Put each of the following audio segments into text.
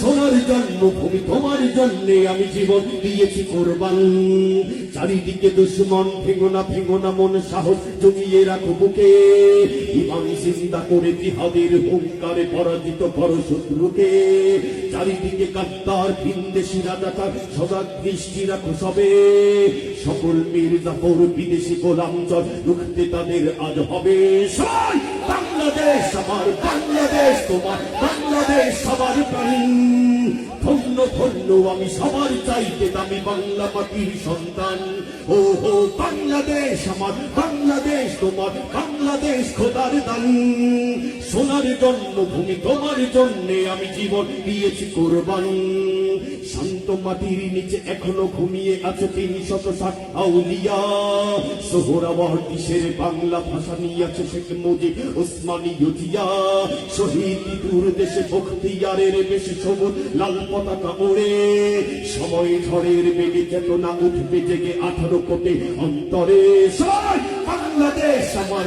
সোনার জন্মভূমি তোমার জন্যে আমি জীবন দিয়েছি কোরবান। চারিদিকে দুশ্মন ভেঙো না ভেঙো না মন, সাহস জমিয়ে রাখো বুকে। ইমান চিন্তা করে জিহাদের হুঙ্কারে পরাজিত করো শত্রুকে। চারিদিকে কাত্তার ভিনদেশি রাজাকার সদা দৃষ্টি রাখো সবে। সকল মীর জাফর বিদেশি গোলাম চল রুখতে তাদের আজ হবে। বাংলাদেশ, আমার বাংলাদেশ, তোমার বাংলাদেশ সবার প্রাণ। ধন্য ধন্য, আমি সবার চাইতে দামি বাংলা মাটির সন্তান। ও হো বাংলাদেশ আমার, বাংলাদেশ তোমার, বাংলাদেশ খোদার দান। সোনার জন্মভূমি তোমার জন্যে আমি জীবন দিয়েছি কোরবান। মাটির নিচে এখনও ঘুমিয়ে আছে তিন শত ষাট আউলিয়া। সোহরাওয়ার্দী শের বাংলা ভাষা নিয়ে আছে শেখ মুজিব ওসমানী ইউথিয়া। শহীদ দূর দেশে বখতিয়ারের বেশি সবুজ লাল পতাকা ওড়ে। সময় ঝড়ের বেগে চেতনা উঠবে জেগে আঠারো কোটি অন্তরে। বাংলাদেশ আমার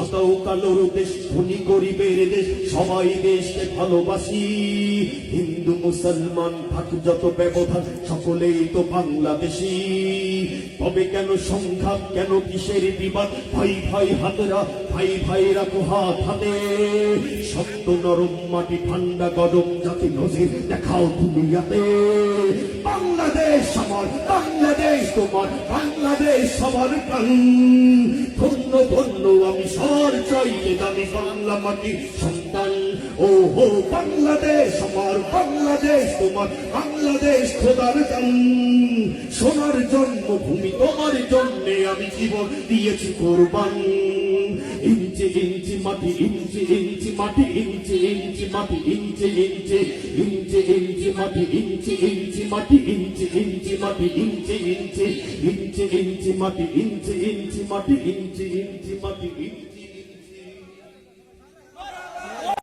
সাদাও কালোর দেশ, ধনী গরিবের দেশ, সবাই দেশকে ভালোবাসি। হিন্দু, মুসলমান থাক যত ব্যবধান, সকলেই তো বাংলাদেশি। তবে কেন সংঘাত, কেন কিসের বিবাদ? ভাই ভাই, হাতরা, ভাই ভাই, রাখো হাত হাতে। শক্ত নরম মাটি, ঠান্ডা গরম জাতি নজির, দেখাও দুনিয়াতে। বাংলাদেশ আমার বাংলাদেশ তোমার, বাংলাদেশ সবার প্রাণ। আমি সর চাইতে দামি বাংলা মাটি। সন্তান ও হো বাংলাদেশ, আমার বাংলাদেশ, তোমার বাংলাদেশ খোদার সোনার জন্মভূমি তোমার জন্যে আমি জীবন দিয়েছি কোরবান। ఇంచి ఇంచి మటి ఇంచి ఇంచి మటి ఇంచి ఇంచి మటి ఇంచి ఇంచి ఇంచి ఇంచి మటి ఇంచి ఇంచి మటి ఇంచి ఇంచి మటి ఇంచి ఇంచి ఇంచి ఇంచి మటి ఇంచి ఇంచి మటి ఇంచి ఇంచి మటి ఇంచి